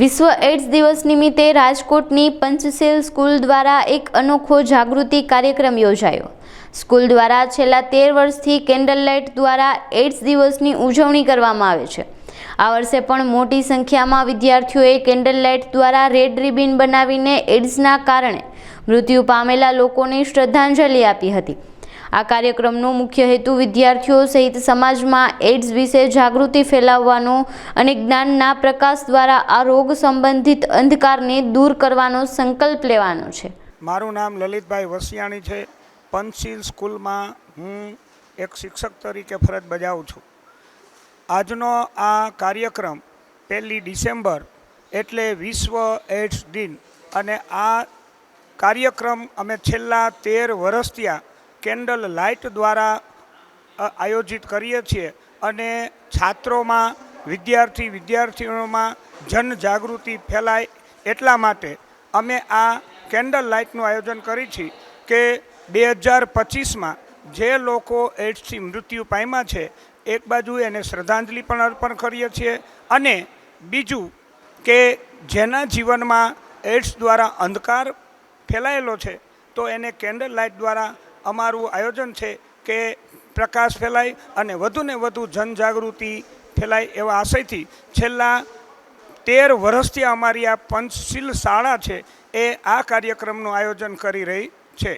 વિશ્વ એડ્સ દિવસ નિમિત્તે રાજકોટની પંચશીલ સ્કૂલ દ્વારા એક અનોખો જાગૃતિ કાર્યક્રમ યોજાયો. સ્કૂલ દ્વારા છેલ્લા તેર વર્ષથી કેન્ડલ લાઇટ દ્વારા એડ્સ દિવસની ઉજવણી કરવામાં આવે છે. આ વર્ષે પણ મોટી સંખ્યામાં વિદ્યાર્થીઓએ કેન્ડલ લાઇટ દ્વારા રેડ રિબિન બનાવીને એડ્સના કારણે મૃત્યુ પામેલા લોકોને શ્રદ્ધાંજલિ આપી હતી. આ કાર્યક્રમનો મુખ્ય હેતુ વિદ્યાર્થીઓ સહિત સમાજમાં એડ્સ વિશે જાગૃતિ ફેલાવવાનો અને જ્ઞાનના પ્રકાશ દ્વારા આ રોગ સંબંધિત અંધકારને દૂર કરવાનો સંકલ્પ લેવાનો છે. મારું નામ લલિતભાઈ વસિયાણી છે. પંચશીલ સ્કૂલમાં હું એક શિક્ષક તરીકે ફરજ બજાવું છું. આજનો આ કાર્યક્રમ પહેલી ડિસેમ્બર એટલે વિશ્વ એડ્સ દિન અને આ કાર્યક્રમ અમે છેલ્લા તેર વર્ષ આ કેન્ડલ લાઇટ દ્વારા આયોજિત કરીએ છીએ અને છાત્રોમાં, વિદ્યાર્થી વિદ્યાર્થીઓમાં જનજાગૃતિ ફેલાય એટલા માટે અમે આ કેન્ડલ લાઇટનું આયોજન કરી છે કે બે હજાર પચીસમાં જે લોકો એડ્સથી મૃત્યુ પામ્યા છે, એક બાજુ એને શ્રદ્ધાંજલિ પણ અર્પણ કરીએ છીએ અને બીજું કે જેના જીવનમાં એડ્સ દ્વારા અંધકાર ફેલાયેલો છે, તો એને કેન્ડલ લાઇટ દ્વારા અમારું આયોજન છે કે પ્રકાશ ફેલાય અને વધુને વધુ જનજાગૃતિ ફેલાય એવા આશયથી છેલ્લા તેર વર્ષથી અમારી આ પંચશીલ શાળા છે એ આ કાર્યક્રમનું આયોજન કરી રહી છે.